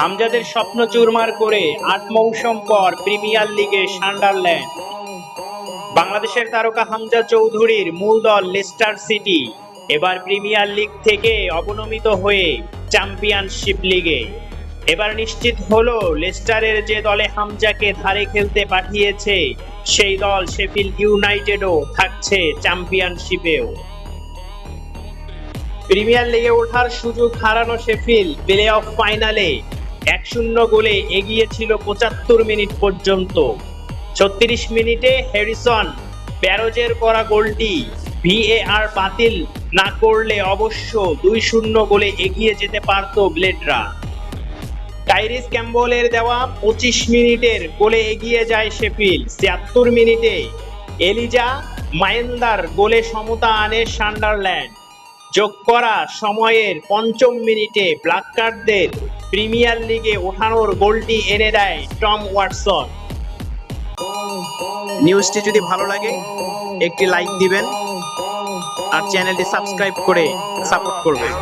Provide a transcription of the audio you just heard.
হামজাদের স্বপ্ন চুরমার করে আট মৌসুম পর প্রিমিয়ার লিগে সান্ডারল্যান্ড। বাংলাদেশের তারকা হামজা চৌধুরীর মূল দল লেস্টার সিটি এবার প্রিমিয়ার লিগ থেকে অবনমিত হয়ে চ্যাম্পিয়নশিপ লিগে। এবার নিশ্চিত হলো লেস্টারের যে দলে হামজাকে ধারে খেলতে পাঠিয়েছে, সেই দল শেফিল্ড ইউনাইটেডও থাকছে চ্যাম্পিয়নশিপেও। প্রিমিয়ার লিগে ওঠার সুযোগ হারানো শেফিল প্লে অফ ফাইনালে এক শূন্য গোলে এগিয়ে ছিল পঁচাত্তর মিনিট পর্যন্ত। ছত্রিশ মিনিটে হ্যারিসন ব্যারোজের করা গোলটি ভিএআর বাতিল না করলে অবশ্য দুই শূন্য গোলে এগিয়ে যেতে পারত ব্লেডরা। টাইরিস ক্যাম্বলের দেওয়া পঁচিশ মিনিটের গোলে এগিয়ে যায় শেফিল ছিয়াত্তর মিনিটে এলিজা মায়েন্দার গোলে সমতা আনে সান্ডারল্যান্ড। যোগ করা সময়ের পঞ্চম মিনিটে ব্ল্যাক কার্ডদের প্রিমিয়ার লিগে ওঠানোর গোলটি এনে দেয় টম ওয়াটসন। নিউজটি যদি ভালো লাগে, একটি লাইক দিবেন আর চ্যানেলটি সাবস্ক্রাইব করে সাপোর্ট করবেন।